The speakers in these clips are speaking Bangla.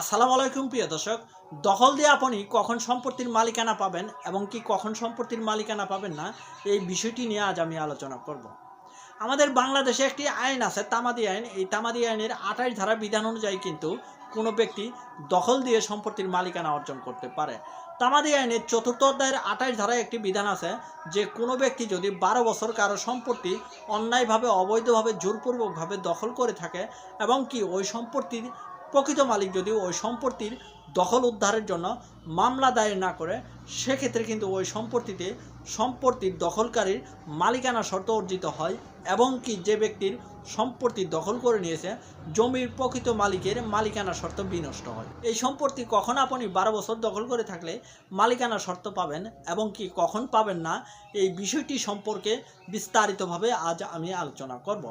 আসসালামু আলাইকুম প্রিয় দর্শক, দখল দিয়ে আপনি কখন সম্পত্তির মালিকানা পাবেন এবং কি কখন সম্পত্তির মালিকানা পাবেন না, এই বিষয়টি নিয়ে আজ আমি আলোচনা করব। আমাদের বাংলাদেশে একটি আইন আছে, তামাদি আইন। এই তামাদি আইনের আঠাশ ধারা বিধান অনুযায়ী কিন্তু কোনো ব্যক্তি দখল দিয়ে সম্পত্তির মালিকানা অর্জন করতে পারে। তামাদি আইনের চতুর্থ অধ্যায়ের আঠাশ ধারায় একটি বিধান আছে যে কোনো ব্যক্তি যদি বারো বছর কারও সম্পত্তি অন্যায়ভাবে, অবৈধভাবে, জোরপূর্বকভাবে দখল করে থাকে এবং কি ওই সম্পত্তির প্রকৃত মালিক যদি ওই সম্পত্তির দখল উদ্ধারের জন্য মামলা দায়ের না করে, সেক্ষেত্রে কিন্তু ওই সম্পত্তিতে সম্পত্তির দখলকারীর মালিকানা শর্ত অর্জিত হয় এবং কি যে ব্যক্তির সম্পত্তি দখল করে নিয়েছে, জমির প্রকৃত মালিকের মালিকানা শর্ত বিনষ্ট হয়। এই সম্পত্তি কখন আপনি বারো বছর দখল করে থাকলে মালিকানা শর্ত পাবেন এবং কি কখন পাবেন না, এই বিষয়টি সম্পর্কে বিস্তারিতভাবে আজ আমি আলোচনা করব।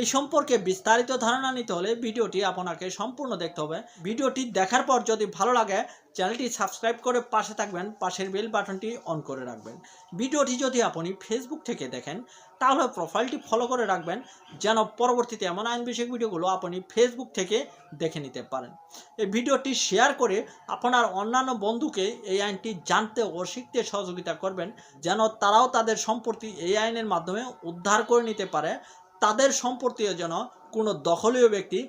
এই সম্পর্কে বিস্তারিত ধারণা নিতে হলে ভিডিওটি আপনাকে সম্পূর্ণ দেখতে হবে। ভিডিওটি দেখার পর যদি ভালো লাগে চ্যানেলটি সাবস্ক্রাইব করে পাশে থাকবেন, পাশের বেল বাটনটি অন করে রাখবেন। ভিডিওটি যদি আপনি ফেসবুক থেকে দেখেন, তাহলে প্রোফাইলটি ফলো করে রাখবেন, যেন পরবর্তীতে এমন আইন বিষয়ক ভিডিওগুলো আপনি ফেসবুক থেকে দেখে নিতে পারেন। এই ভিডিওটি শেয়ার করে আপনার অন্যান্য বন্ধুকে এই আইনটি জানতে ও শিখতে সহযোগিতা করবেন, যেন তারাও তাদের সম্পত্তি এই আইনের মাধ্যমে উদ্ধার করে নিতে পারে। তাদের সম্পত্তিও যেন কোনো দখলীয় ব্যক্তি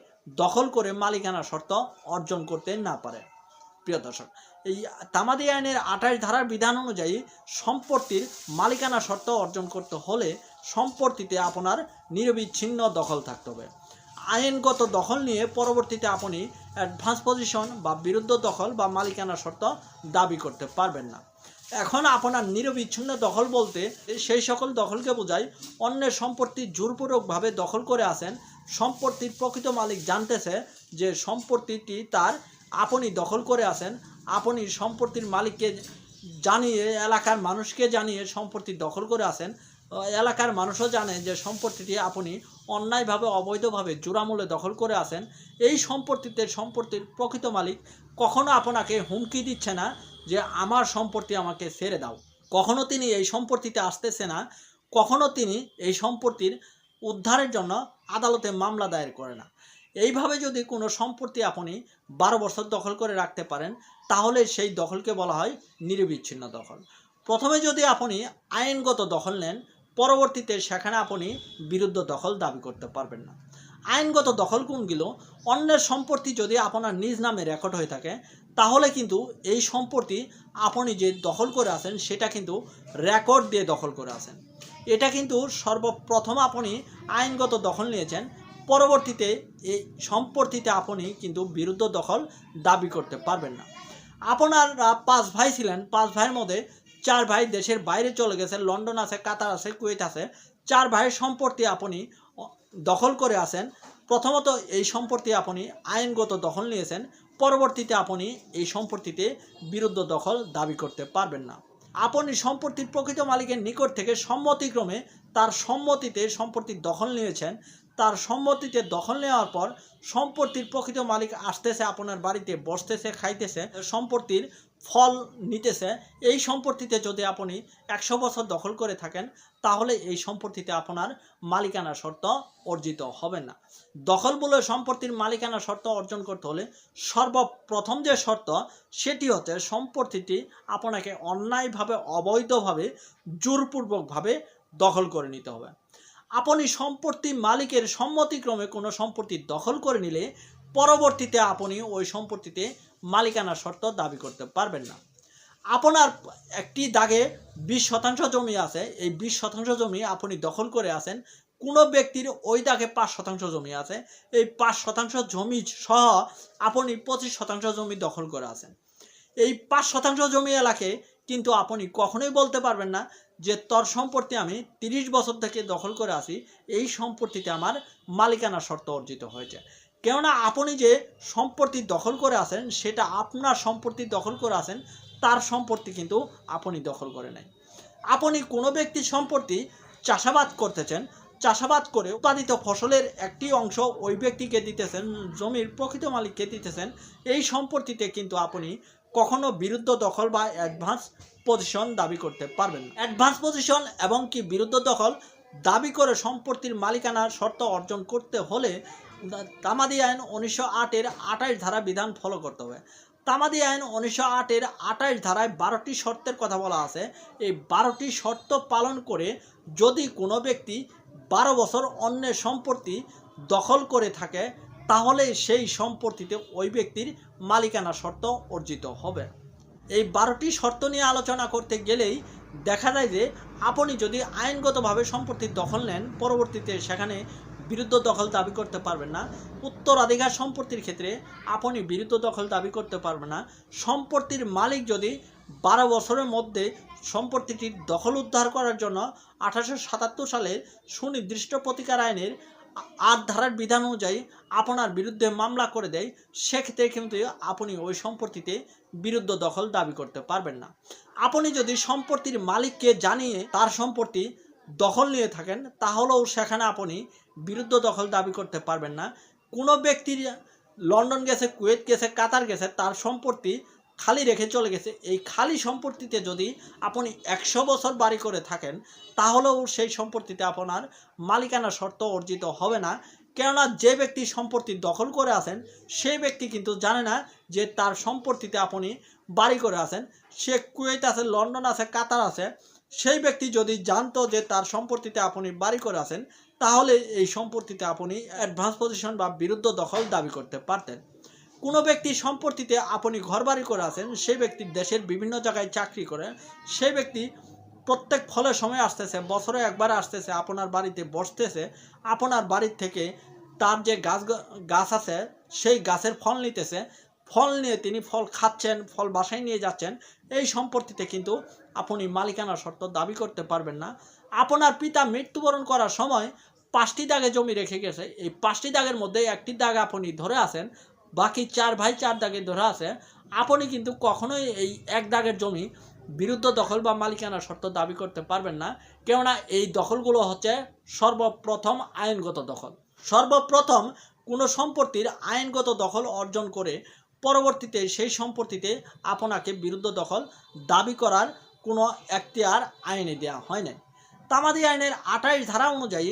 দখল করে মালিকানা শর্ত অর্জন করতে না পারে। প্রিয় দর্শক, এই তামাদি আইনের আঠাশ ধারার বিধান অনুযায়ী সম্পত্তির মালিকানা শর্ত অর্জন করতে হলে সম্পত্তিতে আপনার নিরবিচ্ছিন্ন দখল থাকতে হবে। আইনগত দখল নিয়ে পরবর্তীতে আপনি অ্যাডভান্স পজিশন বা বিরুদ্ধ দখল বা মালিকানা শর্ত দাবি করতে পারবেন না। এখন আপনার নিরবিচ্ছিন্ন দখল বলতে সেই সকল দখলকে বোঝায় অন্যের সম্পত্তি জোরপূর্বকভাবে দখল করে আসেন সম্পত্তির প্রকৃত মালিক জানতেছে যে সম্পত্তিটি তার আপনি দখল করে আসেন আপনি সম্পত্তির মালিককে জানিয়ে, এলাকার মানুষকে জানিয়ে সম্পত্তি দখল করে আসেন এলাকার মানুষও জানে যে সম্পত্তিটি আপনি অন্যায়ভাবে, অবৈধভাবে জোড়ামূলে দখল করে আসেন এই সম্পত্তিতে, সম্পত্তির প্রকৃত মালিক কখনো আপনাকে হুমকি দিচ্ছে না যে আমার সম্পত্তি আমাকে ছেড়ে দাও। কখনো তিনি এই সম্পত্তিতে আসতেছে না, কখনো তিনি এই সম্পত্তির উদ্ধারের জন্য আদালতে মামলা দায়ের করে না। এইভাবে যদি কোনো সম্পত্তি আপনি বারো বছর দখল করে রাখতে পারেন, তাহলে সেই দখলকে বলা হয় নিরবিচ্ছিন্ন দখল। প্রথমে যদি আপনি আইনগত দখল নেন, পরবর্তীতে সেখানে আপনি বিরুদ্ধ দখল দাবি করতে পারবেন না। আইনগত দখল কোনগুলো? অন্যের সম্পত্তি যদি আপনার নিজ নামে রেকর্ড হয়ে থাকে, তাহলে কিন্তু এই সম্পত্তি আপনি যে দখল করে আছেন, সেটা কিন্তু রেকর্ড দিয়ে দখল করে আছেন। এটা কিন্তু সর্বপ্রথম আপনি আইনগত দখল নিয়েছেন পরবর্তীতে এই সম্পত্তিতে আপনি কিন্তু বিরুদ্ধ দখল দাবি করতে পারবেন না। আপনারা পাঁচ ভাই ছিলেন, পাঁচ ভাইয়ের মধ্যে চার ভাই দেশের বাইরে চলে গেছে, লন্ডন আছে, কাতার আছে, কুয়েত আছে। চার ভাইয়ের সম্পত্তি আপনি দখল করে আছেন। প্রথমত এই সম্পত্তি আপনি আইনগত দখল নিয়েছেন। পরবর্তীতে আপনি এই সম্পত্তিতে বিরুদ্ধ দখল দাবি করতে পারবেন না। আপনি সম্পত্তির প্রকৃত মালিকের নিকট থেকে সম্মতিক্রমে তার সম্মতিতে সম্পত্তির দখল নিয়েছেন। তার সম্মতিতে দখল নেওয়ার পর সম্পত্তির প্রকৃত মালিক আসতেছে, আপনার বাড়িতে বসতেছে, খাইতেছে, সম্পত্তির ফল নিতেছে। এই সম্পত্তিতে যদি আপনি একশো বছর দখল করে থাকেন, তাহলে এই সম্পত্তিতে আপনার মালিকানা শর্ত অর্জিত হবে না। দখল বলে সম্পত্তির মালিকানা শর্ত অর্জন করতে হলে সর্বপ্রথম যে শর্ত, সেটি হচ্ছে সম্পত্তিটি আপনাকে অন্যায়ভাবে, অবৈধভাবে, জোরপূর্বকভাবে দখল করে নিতে হবে। আপনি সম্পত্তি মালিকের সম্মতিক্রমে কোনো সম্পত্তি দখল করে নিলে পরবর্তীতে আপনি ওই সম্পত্তিতে মালিকানা শর্ত দাবি করতে পারবেন না। আপনার একটি দাগে বিশ শতাংশ জমি আছে, এই বিশ শতাংশ জমি আপনি দখল করে আছেন, কোনো ব্যক্তির ওই দাগে পাঁচ শতাংশ জমি আছে, এই পাঁচ শতাংশ জমি সহ আপনি পঁচিশ শতাংশ জমি দখল করে আছেন। এই পাঁচ শতাংশ জমি এলাকায় কিন্তু আপনি কখনোই বলতে পারবেন না যে তোর সম্পত্তি আমি তিরিশ বছর থেকে দখল করে আসি এই সম্পত্তিতে আমার মালিকানা শর্ত অর্জিত হয়েছে। কেননা আপনি যে সম্পত্তি দখল করে আছেন, সেটা আপনার সম্পত্তি দখল করে আছেন, তার সম্পত্তি কিন্তু আপনি দখল করে নেয় আপনি কোনো ব্যক্তির সম্পত্তি চাষাবাদ করতেছেন, চাষাবাদ করে উৎপাদিত ফসলের একটি অংশ ওই ব্যক্তিকে দিতেছেন, জমির প্রকৃত মালিককে দিতেছেন, এই সম্পত্তিতে কিন্তু আপনি কখনো বিরুদ্ধ দখল বা অ্যাডভান্স পজিশন দাবি করতে পারবেন অ্যাডভান্স পজিশন এবং কি বিরুদ্ধ দখল দাবি করে সম্পত্তির মালিকানার শর্ত অর্জন করতে হলে তামাদি আইন উনিশশো আটের আঠাশ ধারা বিধান ফলো করতে হবে। তামাদি আইন উনিশশো আটের আঠাশ ধারায় বারোটি শর্তের কথা বলা আছে। এই বারোটি শর্ত পালন করে যদি কোনো ব্যক্তি বারো বছর অন্যের সম্পত্তি দখল করে থাকে, তাহলে সেই সম্পত্তিতে ওই ব্যক্তির মালিকানা শর্ত অর্জিত হবে। এই বারোটি শর্ত নিয়ে আলোচনা করতে গেলেই দেখা যায় যে আপনি যদি আইনগতভাবে সম্পত্তির দখল নেন, পরবর্তীতে সেখানে বিরুদ্ধ দখল দাবি করতে পারবেন না। উত্তরাধিকার সম্পত্তির ক্ষেত্রে আপনি বিরুদ্ধ দখল দাবি করতে পারবেন না। সম্পত্তির মালিক যদি বারো বছরের মধ্যে সম্পত্তিটির দখল উদ্ধার করার জন্য আঠারোশো সাতাত্তর সালের সুনির্দিষ্ট প্রতিকার আইনের আ- আট ধারার বিধান অনুযায়ী আপনার বিরুদ্ধে মামলা করে দেয়, সেক্ষেত্রে কিন্তু আপনি ওই সম্পত্তিতে বিরুদ্ধ দখল দাবি করতে পারবেন না। আপনি যদি সম্পত্তির মালিককে জানিয়ে তার সম্পত্তি দখল নিয়ে থাকেন, তাহলেও সেখানে আপনি বিরুদ্ধ দখল দাবি করতে পারবেন না। কোনো ব্যক্তির লন্ডন গেছে, কুয়েত গেছে, কাতার গেছে, তার সম্পত্তি খালি রেখে চলে গেছে। এই খালি সম্পত্তিতে যদি আপনি একশো বছর বাড়ি করে থাকেন, তাহলেও সেই সম্পত্তিতে আপনার মালিকানা শর্ত অর্জিত হবে না। কেননা যে ব্যক্তি সম্পত্তি দখল করে আছেন সেই ব্যক্তি কিন্তু জানে না যে তার সম্পত্তিতে আপনি বাড়ি করে আছেন। সে কুয়েত আছে, লন্ডন আছে, কাতার আছে। সেই ব্যক্তি যদি জানতো যে তার সম্পত্তিতে আপনি বাড়ি করে আছেন, তাহলে এই সম্পত্তিতে আপনি অ্যাডভান্স পজিশন বা বিরুদ্ধ দখল দাবি করতে পারতেন। কোনো ব্যক্তি সম্পত্তিতে আপনি ঘরবাড়ি করে আছেন, সেই ব্যক্তি দেশের বিভিন্ন জায়গায় চাকরি করে, সেই ব্যক্তি প্রত্যেক ফলের সময় আসতেছে, বছরে একবার আসতেছে, আপনার বাড়িতে বসতেছে, আপনার বাড়ির থেকে তার যে গাছ গাছ আছে, সেই গাছের ফল নিতেছে, ফল নিয়ে তিনি ফল খাচ্ছেন, ফল বাসায় নিয়ে যাচ্ছেন, এই সম্পত্তিতে কিন্তু আপনি মালিকানা শর্ত দাবি করতে পারবেন না। আপনার পিতা মৃত্যুবরণ করার সময় পাঁচটি দাগে জমি রেখে গেছে, এই পাঁচটি দাগের মধ্যে একটি দাগ আপনি ধরে আছেন বাকি চার ভাই চার দাগে ধরা আছে, আপনি কিন্তু কখনোই এই এক দাগের জমি বিরুদ্ধ দখল বা মালিকানা শর্ত দাবি করতে পারবেন না, কেননা এই দখলগুলো হচ্ছে সর্বপ্রথম আইনগত দখল। সর্বপ্রথম কোনো সম্পত্তির আইনগত দখল অর্জন করে পরবর্তীতে সেই সম্পত্তিতে আপনাকে বিরুদ্ধ দখল দাবি করার কোনো এখতিয়ার আইনে দেওয়া হয় নাই। তামাদি আইনের আঠাইশ ধারা অনুযায়ী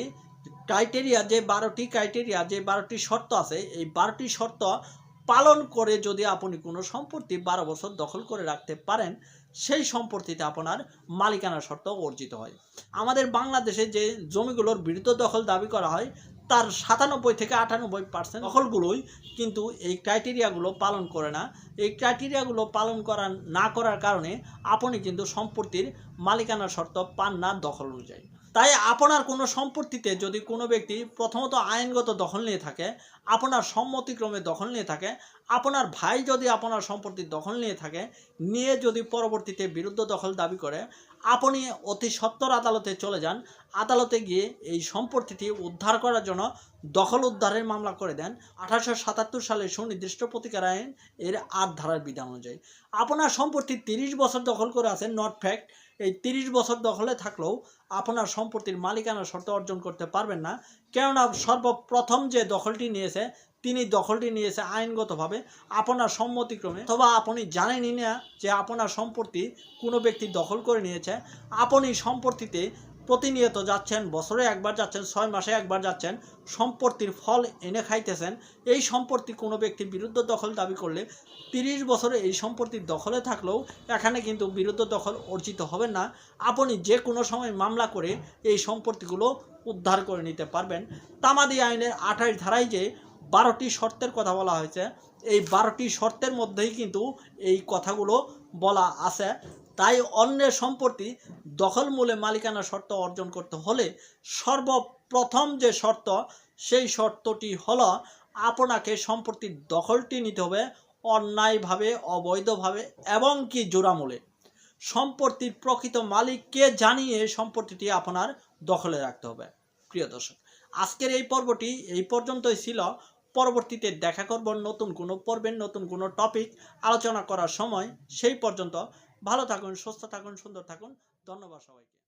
ক্রাইটেরিয়া যে বারোটি ক্রাইটেরিয়া যে বারোটি শর্ত আছে, এই বারোটি শর্ত পালন করে যদি আপনি কোনো সম্পত্তি বারো বছর দখল করে রাখতে পারেন, সেই সম্পত্তিতে আপনার মালিকানা শর্ত অর্জিত হয়। আমাদের বাংলাদেশে যে জমিগুলোর বিরুদ্ধ দখল দাবি করা হয়, তার সাতানব্বই থেকে আটানব্বই পার্সেন্ট দখলগুলোই কিন্তু এই ক্রাইটেরিয়াগুলো পালন করে না। এই ক্রাইটেরিয়াগুলো পালন করা না করার কারণে আপনি কিন্তু সম্পত্তির মালিকানা শর্ত পান না দখল অনুযায়ী। তাই আপনার কোনো সম্পত্তিতে যদি কোনো ব্যক্তি প্রথমত আইনগত দখল নিয়ে থাকে, আপনার সম্মতিক্রমে দখল নিয়ে থাকে, আপনার ভাই যদি আপনার সম্পত্তির দখল নিয়ে থাকে, নিয়ে যদি পরবর্তীতে বিরুদ্ধ দখল দাবি করে, আপনি অতি সত্বর আদালতে চলে যান। আদালতে গিয়ে এই সম্পত্তিটি উদ্ধার করার জন্য দখল উদ্ধারের মামলা করে দেন। আঠারোশো সাতাত্তর সালে সুনির্দিষ্ট প্রতিকার আইন এর আট ধারার বিধান অনুযায়ী। আপনার সম্পত্তি তিরিশ বছর দখল করে আছেন নট ফ্যাক্ট এই তিরিশ বছর দখলে থাকলেও আপনার সম্পত্তির মালিকানা শর্ত অর্জন করতে পারবেন না। কেননা সর্বপ্রথম যে দখলটি নিয়েছে, তিনি দখলটি নিয়েছে আইনগতভাবে আপনার সম্মতিক্রমে। অথবা আপনি জানেনই না যে আপনার সম্পত্তি কোনো ব্যক্তি দখল করে নিয়েছে। আপনি সম্পত্তিতে প্রতিনিয়ত যাচ্ছেন, বছরে একবার যাচ্ছেন, ছয় মাসে একবার যাচ্ছেন, সম্পত্তির ফল এনে খাইতেছেন, এই সম্পত্তি কোনো ব্যক্তির বিরুদ্ধ দখল দাবি করলে তিরিশ বছরে এই সম্পত্তির দখলে থাকলেও এখানে কিন্তু বিরুদ্ধ দখল অর্জিত হবে না। আপনি যে কোনো সময় মামলা করে এই সম্পত্তিগুলো উদ্ধার করে নিতে পারবেন। তামাদি আইনের আঠাশ ধারায় যে বারোটি শর্তের কথা বলা হয়েছে, এই বারোটি শর্তের মধ্যেই কিন্তু এই কথাগুলো বলা আছে। তাই অন্যের সম্পত্তি দখল মূলে মালিকানা শর্ত অর্জন করতে হলে সর্বপ্রথম যে শর্ত, সেই শর্তটি হল আপনাকে সম্পত্তির দখলটি নিতে হবে অন্যায়ভাবে, অবৈধভাবে এবং কি জোড়ামূলে। সম্পত্তির প্রকৃত মালিককে জানিয়ে সম্পত্তিটি আপনার দখলে রাখতে হবে। প্রিয় দর্শক, আজকের এই পর্বটি এই পর্যন্তই ছিল। পরবর্তীতে দেখা করব নতুন কোনো পর্বের নতুন কোনো টপিক আলোচনা করার সময়। সেই পর্যন্ত ভালো থাকুন, সুস্থ থাকুন, সুন্দর থাকুন। ধন্যবাদ সবাইকে।